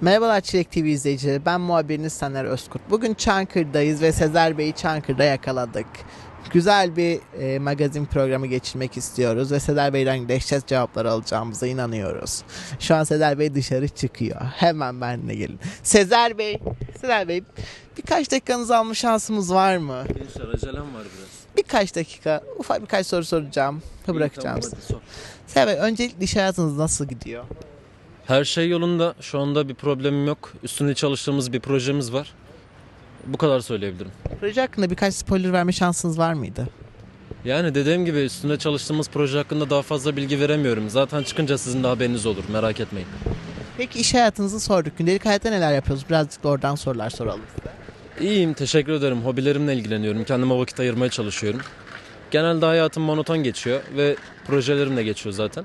Merhabalar Çilek TV izleyicileri. Ben muhabiriniz Taner Özkurt. Bugün Çankırı'dayız ve Sezer Bey'i Çankırı'da yakaladık. Güzel bir e, magazin programı geçirmek istiyoruz ve Sezer Bey'den dehşet cevaplar alacağımıza inanıyoruz. Şu an Sezer Bey dışarı çıkıyor. Hemen benimle gelin. Sezer Bey, Sezer Bey birkaç dakikanızı alma şansımız var mı? Gençler acelem var biraz. Birkaç dakika, ufak birkaç soru soracağım bırakacağım İyi, sizi. tamam, sor. Sezer Bey, öncelikle iş hayatınız nasıl gidiyor? Her şey yolunda. Şu anda bir problemim yok. Üstünde çalıştığımız bir projemiz var. Bu kadar söyleyebilirim. Proje hakkında birkaç spoiler verme şansınız var mıydı? Yani dediğim gibi üstünde çalıştığımız proje hakkında daha fazla bilgi veremiyorum. Zaten çıkınca sizin de haberiniz olur. Merak etmeyin. Peki iş hayatınızı sorduk. Gündelik hayatta neler yapıyoruz? Birazcık da oradan sorular soralım size. İyiyim, teşekkür ederim. Hobilerimle ilgileniyorum. Kendime vakit ayırmaya çalışıyorum. Genelde hayatım monoton geçiyor ve projelerim de geçiyor zaten.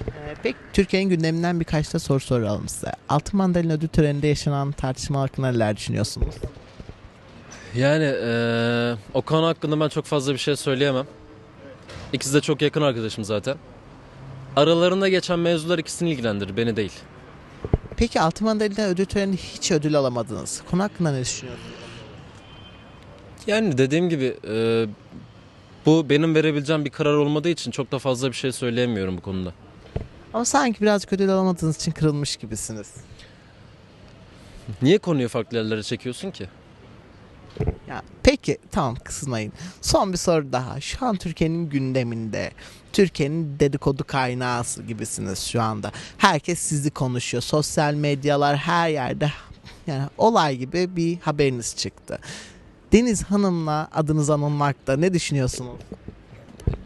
Ee, peki Türkiye'nin gündeminden birkaç da soru soralım size. Altın Mandalina ödül töreninde yaşanan tartışma hakkında neler düşünüyorsunuz? Yani eee o konu hakkında ben çok fazla bir şey söyleyemem. İkisi de çok yakın arkadaşım zaten. Aralarında geçen mevzular ikisini ilgilendirir, beni değil. Peki Altın Mandalina ödül töreninde hiç ödül alamadınız. Konu hakkında ne düşünüyorsunuz? Yani dediğim gibi eee, bu benim verebileceğim bir karar olmadığı için çok da fazla bir şey söyleyemiyorum bu konuda. Ama sanki birazcık ödül alamadığınız için kırılmış gibisiniz. Niye konuyu farklı yerlere çekiyorsun ki? Ya peki tamam kısmayın. Son bir soru daha. Şu an Türkiye'nin gündeminde, Türkiye'nin dedikodu kaynağı gibisiniz şu anda. Herkes sizi konuşuyor. Sosyal medyalar her yerde yani olay gibi bir haberiniz çıktı. Deniz Hanım'la adınız anılmakta. Ne düşünüyorsunuz?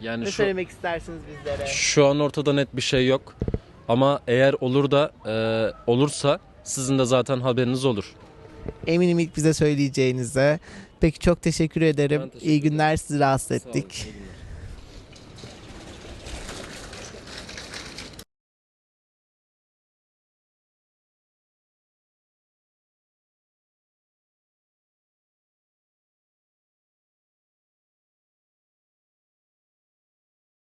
Yani Ne şu söylemek istersiniz bizlere? şu an ortada net bir şey yok. Ama eğer olur da eee, olursa sizin de zaten haberiniz olur. Eminim ilk bize söyleyeceğinize. Peki çok teşekkür ederim. Ben teşekkür İyi ederim. günler sizi rahatsız Sağ olun, ettik.